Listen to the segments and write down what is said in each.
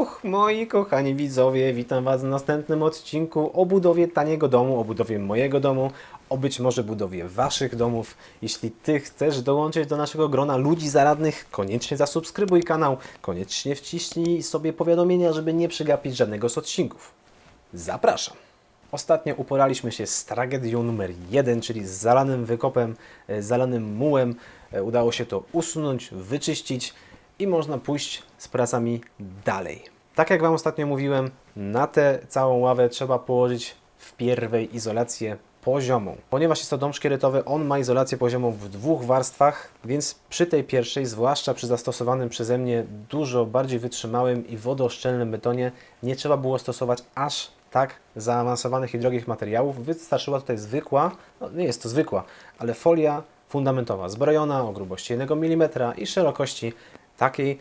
Bonjour moi kochani widzowie, witam Was w następnym odcinku o budowie taniego domu, o budowie mojego domu, o być może budowie Waszych domów. Jeśli Ty chcesz dołączyć do naszego grona ludzi zaradnych, koniecznie zasubskrybuj kanał, koniecznie wciśnij sobie powiadomienia, żeby nie przegapić żadnego z odcinków. Zapraszam! Ostatnio uporaliśmy się z tragedią numer jeden, czyli z zalanym wykopem, e, zalanym mułem. E, Udało się to usunąć, wyczyścić i można pójść z pracami dalej. Tak jak Wam ostatnio mówiłem, na tę całą ławę trzeba położyć w pierwej izolację poziomą. Ponieważ jest to dom szkieletowy, on ma izolację poziomą w dwóch warstwach, więc przy tej pierwszej, zwłaszcza przy zastosowanym przeze mnie dużo bardziej wytrzymałym i wodooszczelnym betonie, nie trzeba było stosować aż tak zaawansowanych i drogich materiałów. Wystarczyła tutaj zwykła, no nie jest to zwykła, ale folia fundamentowa, zbrojona o grubości 1 mm i szerokości takiej,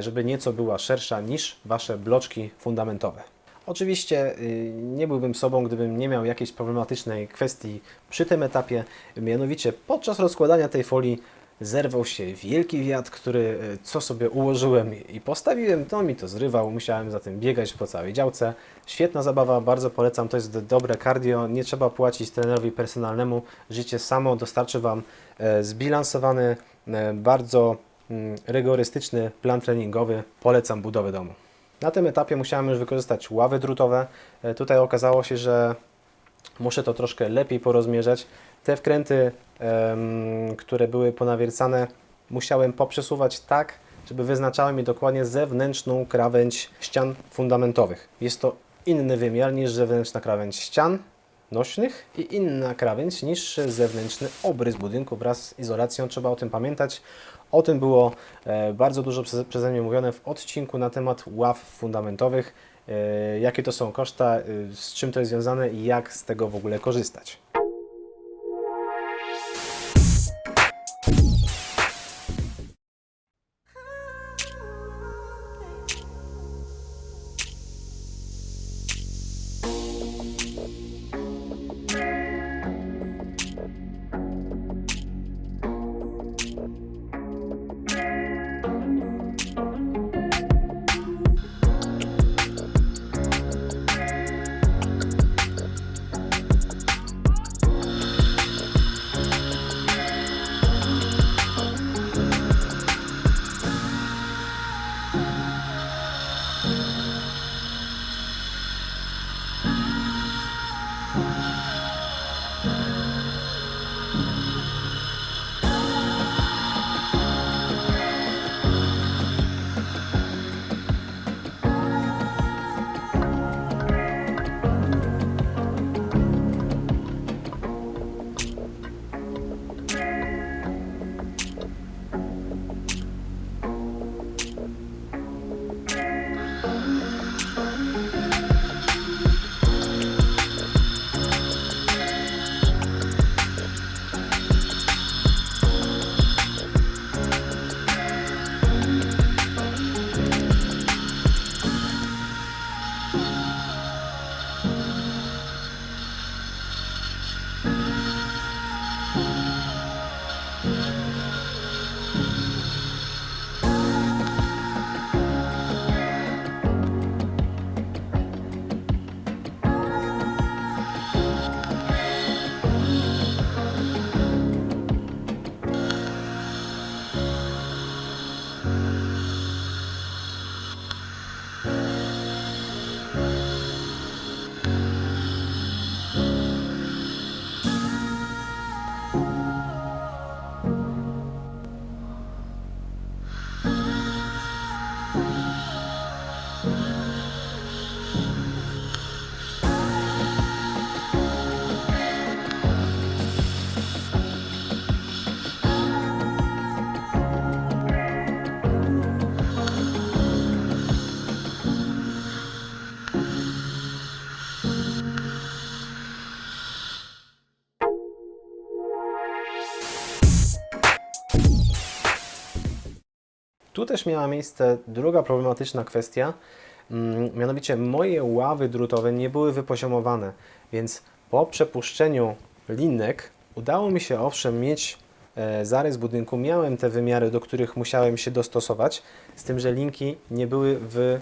żeby nieco była szersza niż Wasze bloczki fundamentowe. Oczywiście y, nie byłbym sobą, gdybym nie miał jakiejś problematycznej kwestii przy tym etapie. Mianowicie podczas rozkładania tej folii zerwał się wielki wiatr, który y, co sobie ułożyłem i postawiłem, to mi to zrywał. Musiałem za tym biegać po całej działce. Świetna zabawa, bardzo polecam. To jest dobre cardio. Nie trzeba płacić trenerowi personalnemu. Życie samo dostarczy Wam e, zbilansowany, e, bardzo rygorystyczny plan treningowy. Polecam budowę domu. Na tym etapie musiałem już wykorzystać ławy drutowe. E, Tutaj okazało się, że muszę to troszkę lepiej porozmierzać. Te wkręty, które były ponawiercane, musiałem poprzesuwać tak, żeby wyznaczały mi dokładnie zewnętrzną krawędź ścian fundamentowych. Jest to inny wymiar niż zewnętrzna krawędź ścian nośnych i inna krawędź niż zewnętrzny obrys budynku wraz z izolacją. Trzeba o tym pamiętać. O tym było e, bardzo dużo przeze, mnie mówione w odcinku na temat ław fundamentowych. E, jakie to są koszta, e, z czym to jest związane i jak z tego w ogóle korzystać. Też miała miejsce druga problematyczna kwestia, mm, mianowicie moje ławy drutowe nie były wypoziomowane, więc po przepuszczeniu linek udało mi się owszem mieć e, zarys budynku, miałem te wymiary, do których musiałem się dostosować, z tym, że linki nie były w,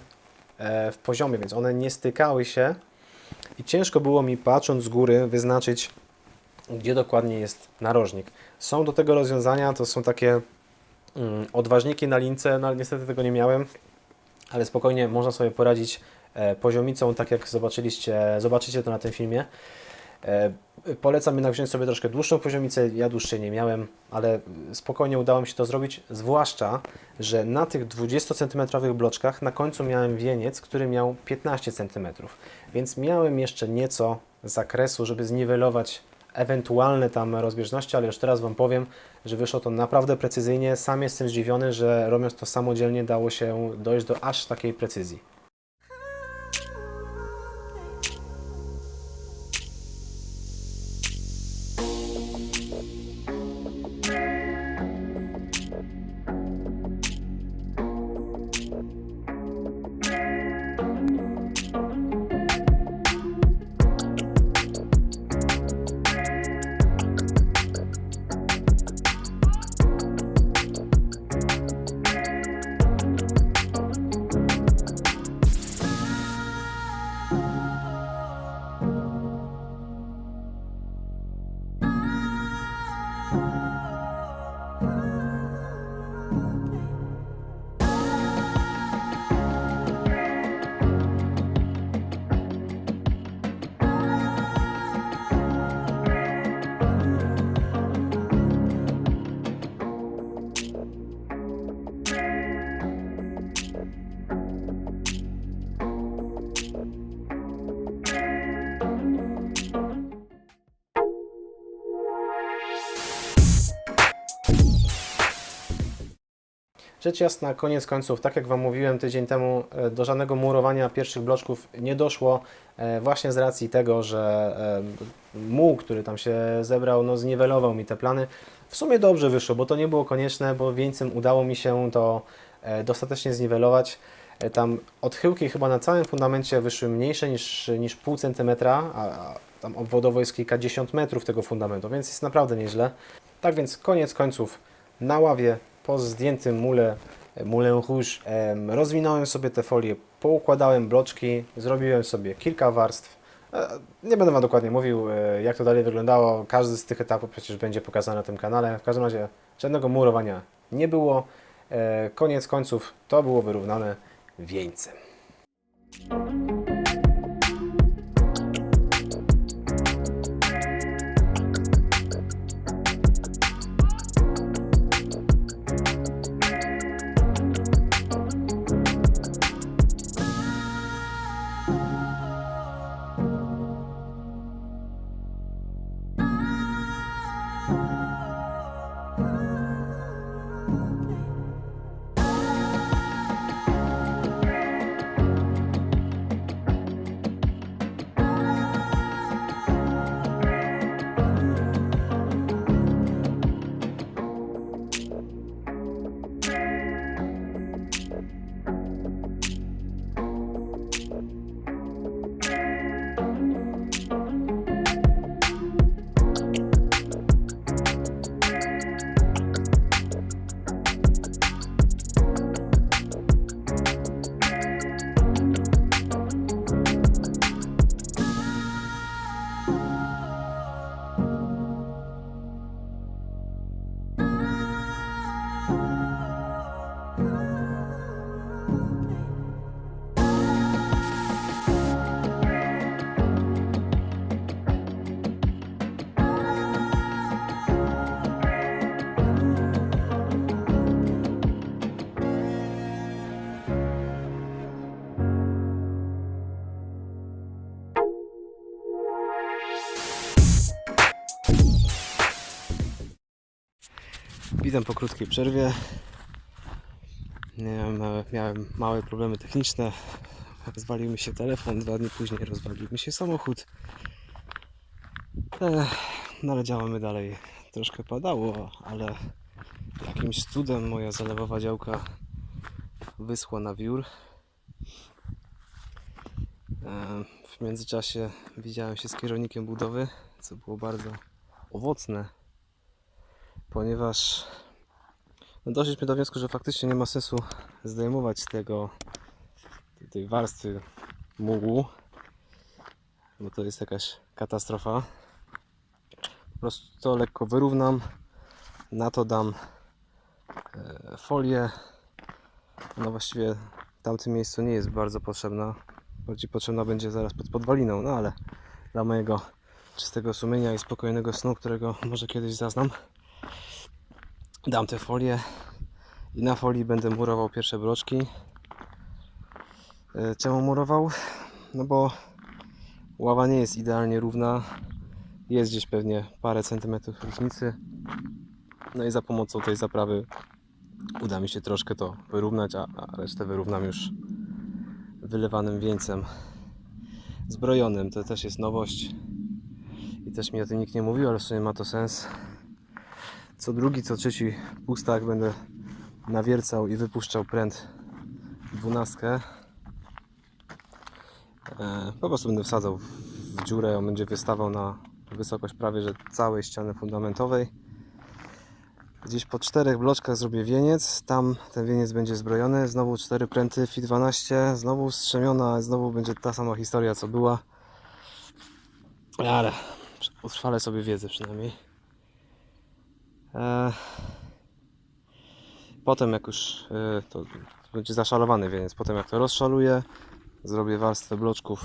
e, w poziomie, więc one nie stykały się. I ciężko było mi patrząc z góry wyznaczyć, gdzie dokładnie jest narożnik. Są do tego rozwiązania, to są takie odważniki na lince, no niestety tego nie miałem, ale spokojnie można sobie poradzić e, poziomicą, tak jak zobaczyliście, zobaczycie to na tym filmie. E, Polecam jednak wziąć sobie troszkę dłuższą poziomicę, ja dłuższej nie miałem, ale spokojnie udało mi się to zrobić, zwłaszcza, że na tych 20 cm bloczkach na końcu miałem wieniec, który miał 15 cm, więc miałem jeszcze nieco zakresu, żeby zniwelować ewentualne tam rozbieżności, ale już teraz Wam powiem, że wyszło to naprawdę precyzyjnie. Sam jestem zdziwiony, że robiąc to samodzielnie dało się dojść do aż takiej precyzji. Rzecz jasna, koniec końców, tak jak Wam mówiłem tydzień temu, e, do żadnego murowania pierwszych bloczków nie doszło, e, właśnie z racji tego, że e, muł, który tam się zebrał, no zniwelował mi te plany. W sumie dobrze wyszło, bo to nie było konieczne, bo wieńcem udało mi się to dostatecznie zniwelować. Tam odchyłki chyba na całym fundamencie wyszły mniejsze niż, niż pół centymetra, a tam obwodowo jest kilkadziesiąt metrów tego fundamentu, więc jest naprawdę nieźle. Tak więc koniec końców na ławie po zdjętym mule, mulę rouge em, rozwinąłem sobie te folie, poukładałem bloczki, zrobiłem sobie kilka warstw. E, Nie będę Wam dokładnie mówił, e, jak to dalej wyglądało. Każdy z tych etapów przecież będzie pokazany na tym kanale. W każdym razie żadnego murowania nie było. E, Koniec końców to było wyrównane wieńcem. Po krótkiej przerwie. Miałem miałem małe problemy techniczne. Rozwalił mi się telefon, dwa dni później rozwalił mi się samochód. No ale działamy dalej. Troszkę padało, ale jakimś cudem moja zalewowa działka wyschła na wiór. W międzyczasie widziałem się z kierownikiem budowy, co było bardzo owocne ponieważ doszliśmy do wniosku, że faktycznie nie ma sensu zdejmować tego, tej warstwy mułu, bo to jest jakaś katastrofa. Po prostu to lekko wyrównam, na to dam e, folię. No właściwie w tamtym miejscu nie jest bardzo potrzebna. Bardziej potrzebna będzie zaraz pod podwaliną, no ale dla mojego czystego sumienia i spokojnego snu, którego może kiedyś zaznam, dam tę folię i na folii będę murował pierwsze bloczki. E, Czemu murował? No bo ława nie jest idealnie równa. Jest gdzieś pewnie parę centymetrów różnicy. No i za pomocą tej zaprawy uda mi się troszkę to wyrównać, a, a resztę wyrównam już wylewanym wieńcem zbrojonym. To też jest nowość i też mi o tym nikt nie mówił, ale w sumie ma to sens. Co drugi, co trzeci pustak będę nawiercał i wypuszczał pręt dwunastkę. E, Po prostu będę wsadzał w dziurę, on będzie wystawał na wysokość prawie że całej ściany fundamentowej. Gdzieś po czterech bloczkach zrobię wieniec, tam ten wieniec będzie zbrojony, znowu cztery pręty FI 12, znowu strzemiona, znowu będzie ta sama historia co była. Ale utrwalę sobie wiedzę przynajmniej. Potem jak już e, to będzie zaszalowany wieniec, potem jak to rozszaluję, zrobię warstwę bloczków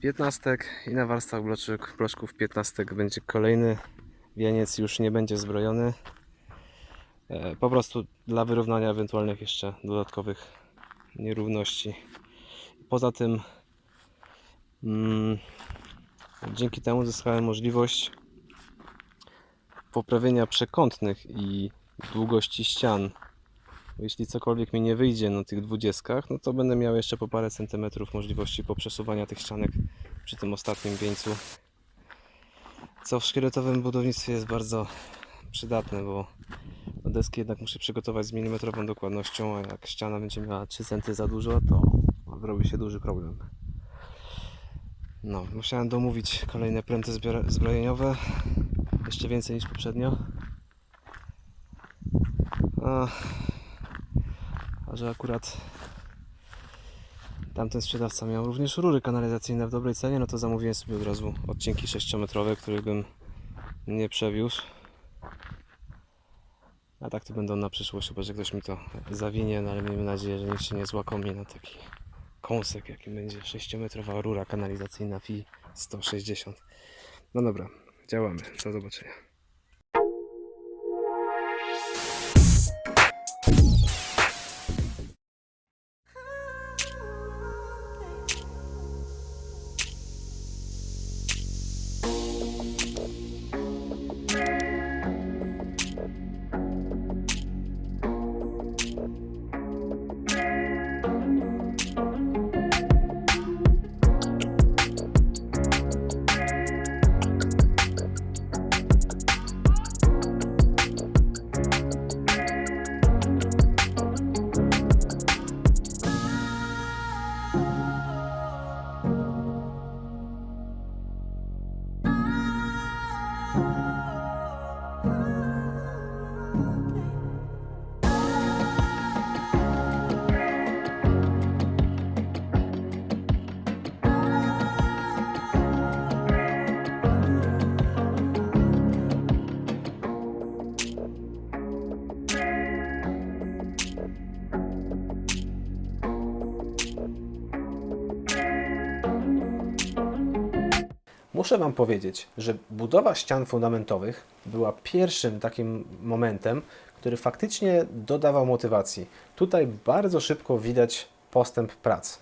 15 i na warstwach bloczek, bloczków 15 będzie kolejny wieniec, już nie będzie zbrojony. E, Po prostu dla wyrównania ewentualnych jeszcze dodatkowych nierówności. Poza tym mm, dzięki temu zyskałem możliwość poprawienia przekątnych i długości ścian. Jeśli cokolwiek mi nie wyjdzie na tych dwudziestkach, no to będę miał jeszcze po parę centymetrów możliwości poprzesuwania tych ścianek przy tym ostatnim wieńcu. Co w szkieletowym budownictwie jest bardzo przydatne, bo deski jednak muszę przygotować z milimetrową dokładnością, a jak ściana będzie miała 3 cm za dużo, to robi się duży problem. No, musiałem domówić kolejne pręty zbrojeniowe, jeszcze więcej niż poprzednio. A, że akurat tamten sprzedawca miał również rury kanalizacyjne w dobrej cenie, no to zamówiłem sobie od razu odcinki 6-metrowe, których bym nie przewiózł. A tak to będą na przyszłość, chyba że ktoś mi to zawinie, no ale miejmy nadzieję, że nikt się nie złakomie na taki kąsek, jakim będzie 6-metrowa rura kanalizacyjna FI 160. No dobra, działamy. Do zobaczenia. Muszę Wam powiedzieć, że budowa ścian fundamentowych była pierwszym takim momentem, który faktycznie dodawał motywacji. Tutaj bardzo szybko widać postęp prac.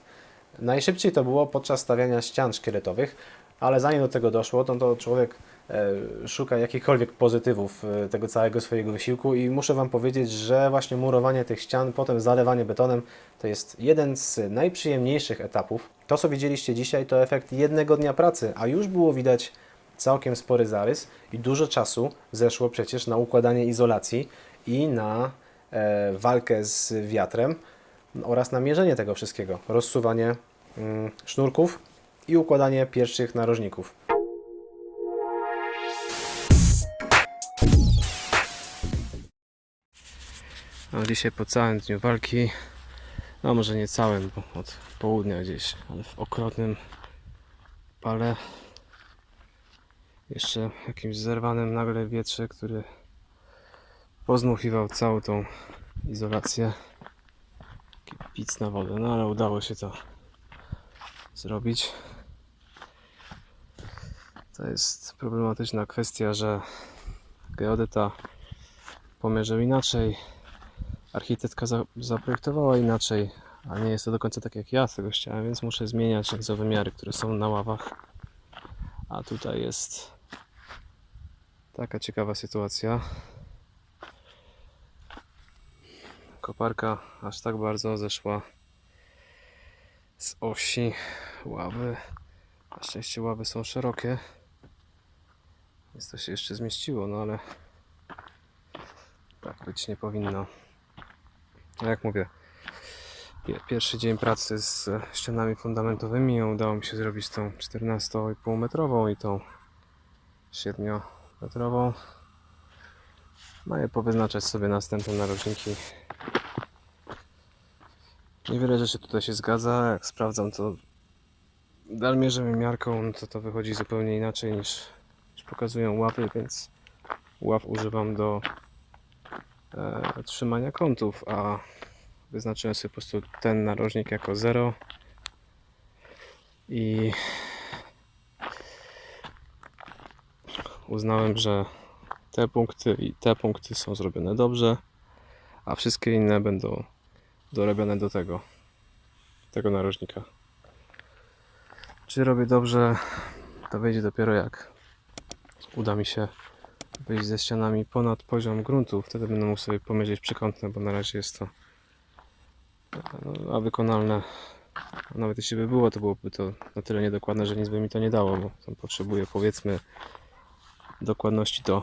Najszybciej to było podczas stawiania ścian szkieletowych, ale zanim do tego doszło, to, to człowiek e, szuka jakichkolwiek pozytywów e, tego całego swojego wysiłku i muszę Wam powiedzieć, że właśnie murowanie tych ścian, potem zalewanie betonem to jest jeden z najprzyjemniejszych etapów. To, co widzieliście dzisiaj, to efekt jednego dnia pracy, a już było widać całkiem spory zarys i dużo czasu zeszło przecież na układanie izolacji i na e, walkę z wiatrem oraz na mierzenie tego wszystkiego, rozsuwanie mm, sznurków i układanie pierwszych narożników. No, dzisiaj po całym dniu walki, no może nie całym, bo od południa gdzieś, ale w okropnym pale. Jeszcze jakimś zerwanym nagle wietrze, który pozmuchiwał całą tą izolację. Pic na wodę, no ale udało się to zrobić. To jest problematyczna kwestia, że geodeta pomierzył inaczej, architektka za, zaprojektowała inaczej, a nie jest to do końca tak jak ja tego chciałem, więc muszę zmieniać nieco wymiary, które są na ławach. A tutaj jest taka ciekawa sytuacja. Koparka aż tak bardzo zeszła z osi ławy. Na szczęście ławy są szerokie, więc to się jeszcze zmieściło, no ale tak być nie powinno. Jak mówię, pie- pierwszy dzień pracy z e, ścianami fundamentowymi udało mi się zrobić tą 14,5 metrową i tą 7 metrową. No i powyznaczać sobie następne narożniki. Niewiele rzeczy tutaj się zgadza. Jak sprawdzam to dalmierzem i miarką, no to to wychodzi zupełnie inaczej niż, niż pokazują łapy, więc ław używam do e, trzymania kątów, a wyznaczyłem sobie po prostu ten narożnik jako 0 i uznałem, że te punkty i te punkty są zrobione dobrze, a wszystkie inne będą dorobione do tego, tego narożnika. Czy robię dobrze, to wyjdzie dopiero jak uda mi się wyjść ze ścianami ponad poziom gruntu. Wtedy będę mógł sobie pomierzyć przekątne, bo na razie jest to no, a wykonalne. Nawet jeśli by było, to byłoby to na tyle niedokładne, że nic by mi to nie dało, bo tam potrzebuję powiedzmy dokładności do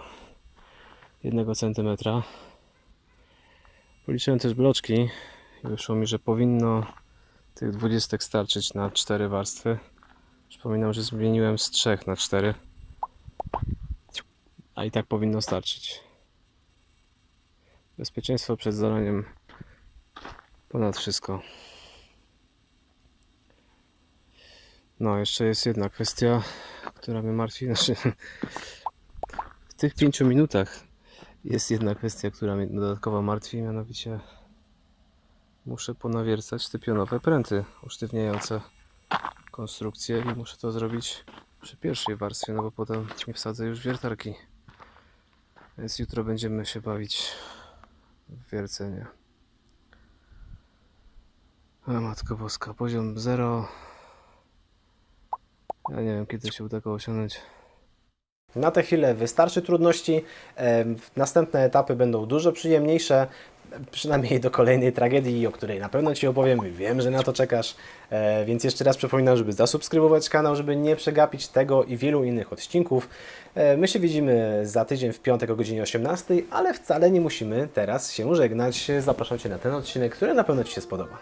1 cm. Policzyłem też bloczki i wyszło mi, że powinno tych 20 starczyć na 4 warstwy. Przypominam, że zmieniłem z 3 na 4. A i tak powinno starczyć. Bezpieczeństwo przed zalaniem ponad wszystko. No, jeszcze jest jedna kwestia, która mnie martwi. Znaczy, w tych 5 minutach jest jedna kwestia, która mnie dodatkowo martwi, mianowicie muszę ponawiercać te pionowe pręty usztywniające konstrukcję i muszę to zrobić przy pierwszej warstwie, no bo potem nie wsadzę już wiertarki. Więc jutro będziemy się bawić w wiercenie. O matko boska, poziom 0. Ja nie wiem kiedy się uda go osiągnąć. Na tę chwilę wystarczy trudności. Następne etapy będą dużo przyjemniejsze. Przynajmniej do kolejnej tragedii, o której na pewno Ci opowiem. Wiem, że na to czekasz. E, Więc jeszcze raz przypominam, żeby zasubskrybować kanał, żeby nie przegapić tego i wielu innych odcinków. E, My się widzimy za tydzień w piątek o godzinie 18, ale wcale nie musimy teraz się żegnać. Zapraszam Cię na ten odcinek, który na pewno Ci się spodoba.